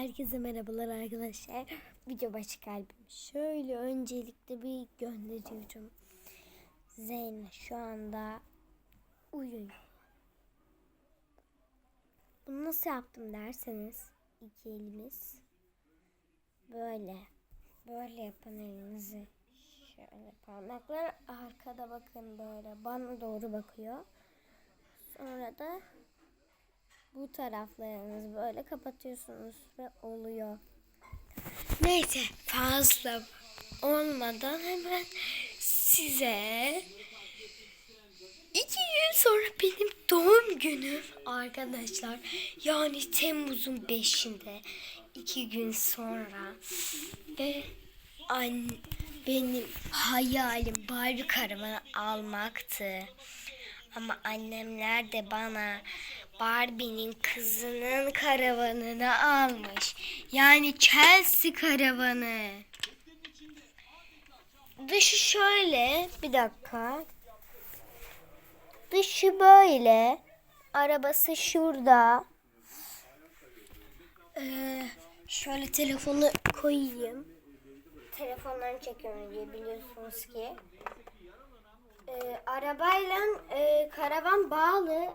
Herkese merhabalar arkadaşlar. Video başı kalbim. Şöyle öncelikle bir gönderiyorum. Zeynep şu anda uyuyor. Bunu nasıl yaptım derseniz iki elimiz böyle böyle yapın elinizi. Şöyle parmaklar arkada bakın böyle bana doğru bakıyor. Sonra da bu taraflarınızı böyle kapatıyorsunuz ve oluyor. Neyse fazla olmadan hemen size iki gün sonra benim doğum günüm arkadaşlar. Yani Temmuz'un 5'inde iki gün sonra ve an, benim hayalim Barbie karavanı almaktı. Ama annemler de bana Barbie'nin kızının karavanını almış. Yani Chelsea karavanı. Dışı şöyle. Bir dakika. Dışı böyle. Arabası şurada. Ee, şöyle telefonu koyayım. Telefonlarını çekiyorum diye biliyorsunuz ki. Ee, arabayla e, karavan bağlı.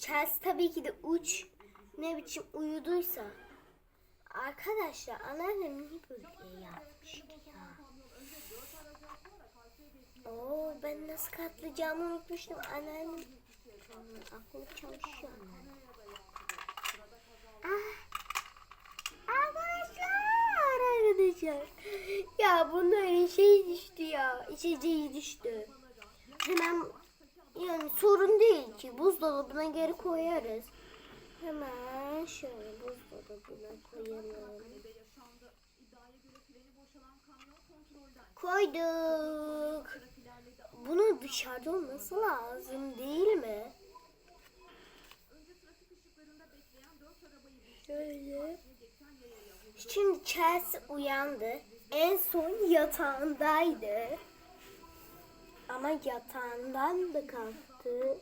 Chelsea tabii ki de uç ne biçim uyuduysa. Arkadaşlar anneannem niye böyle yapmış ya? Oo ben nasıl katlayacağımı unutmuştum. Anneannem Hmm, aklım çalışıyor anneannem. Ah. Arkadaşlar arkadaşlar. Ya bunların şey düştü ya. İçeceği düştü. Hemen yani sorun değil ki buzdolabına geri koyarız. Hemen şöyle buzdolabına koyalım. Koyduk. Bunu dışarıda olması lazım değil mi? Şöyle. Şimdi Chelsea uyandı. En son yatağındaydı. Ama yatağından da kalktı.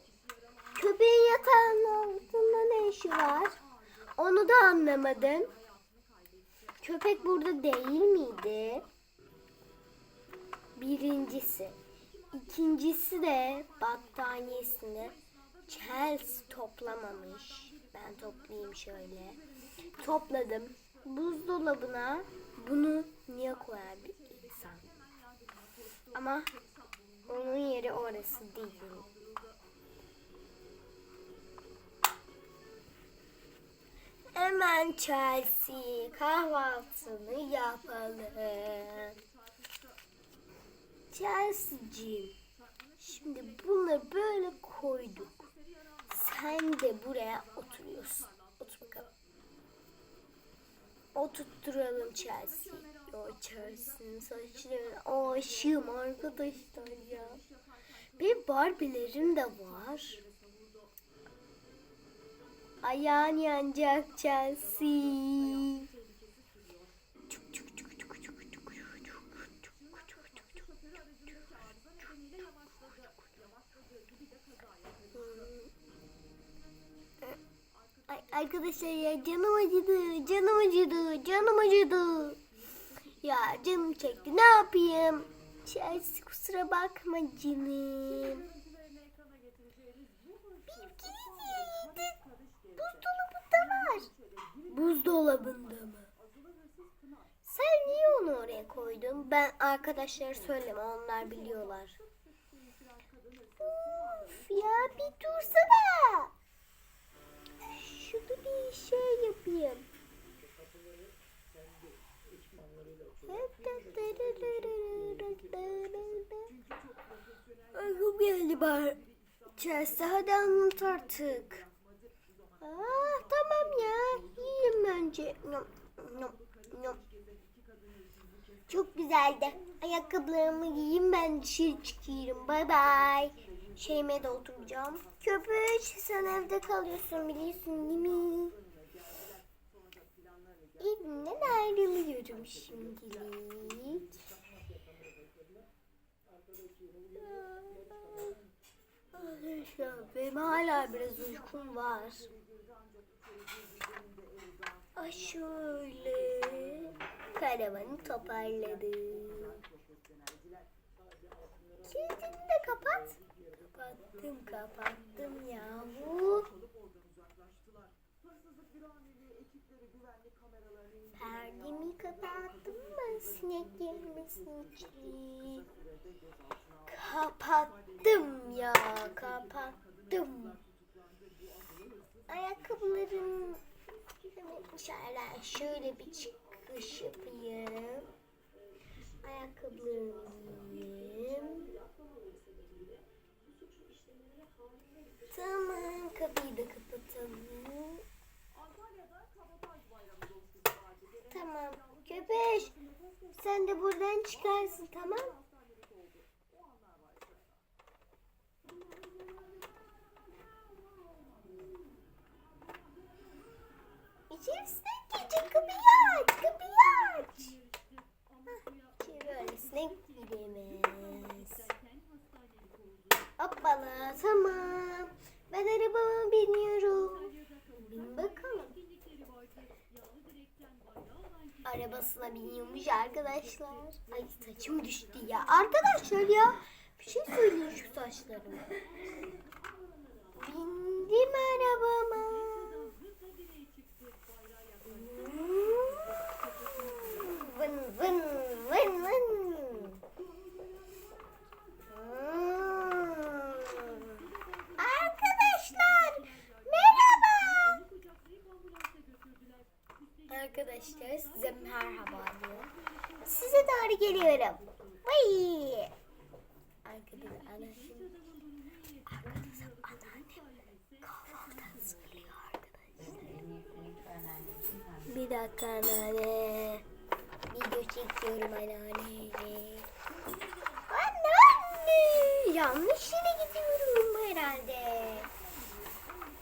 Köpeğin yatağının altında ne işi var? Onu da anlamadım. Köpek burada değil miydi? Birincisi. İkincisi de battaniyesini Chelsea toplamamış. Ben toplayayım şöyle. Topladım. Buzdolabına bunu niye koyar bir insan? Ama onun yeri orası değil. Hemen Chelsea kahvaltını yapalım. Chelsea'cim. Şimdi bunları böyle koyduk. Sen de buraya oturuyorsun. Otur bakalım. Oturtturalım Chelsea. O Chelsea'nin saçlarına aşığım arkadaşlar ya. Bir Barbie'lerim de var. Ayağın yanacak Chelsea. Ay, arkadaşlar ya canım acıdı, canım acıdı, canım acıdı. Ya canım çekti ne yapayım? Chelsea kusura bakma canım. Buzdolabında var. Buzdolabında mı? Sen niye onu oraya koydun? Ben arkadaşlara söyleme onlar biliyorlar. Of ya bir dursana. Şurada bir şey yapayım. Uykum geldi bari. Chelsea hadi anlat artık. Aa, tamam ya. Yiyeyim bence. Nom, nom, nom. Çok güzeldi. Ayakkabılarımı giyeyim ben dışarı çıkıyorum. Bay bay. Şeyime de oturacağım. Köpüş sen evde kalıyorsun biliyorsun değil mi? Şimdilik. Benim hala biraz uykum var. Ah şöyle. Karavanı toparladı. Kilidini de kapat. Kapattım kapattım yahu. Kapattım ya kapattım. Ayakkabılarım şöyle, şöyle bir çıkış yapayım. Ayakkabılarımı giyeyim. Tamam kapıyı da kapatalım. Tamam. Köpeş. Sen de buradan çıkarsın tamam İçerisine girecek kapıyı aç. Kapıyı aç. Hah, İçeri öylesine giremez. Hoppala tamam. Ben arabama biniyorum. Bin bakalım. Arabasına biniyormuş arkadaşlar. Ay saçım düştü ya. Arkadaşlar ya bir şey söyleyin şu saçlarıma. Bindim arabama. Arkadaşlar size merhaba diyor. Size doğru geliyorum. Vay. Arkadaşlar anneannem. Arkadaşlar anneannem kahvaltı hazırlıyor arkadaşlar. Bir dakika anneanne. Video çekiyorum anneanne. Anneanne. Yanlış yere gidiyorum herhalde.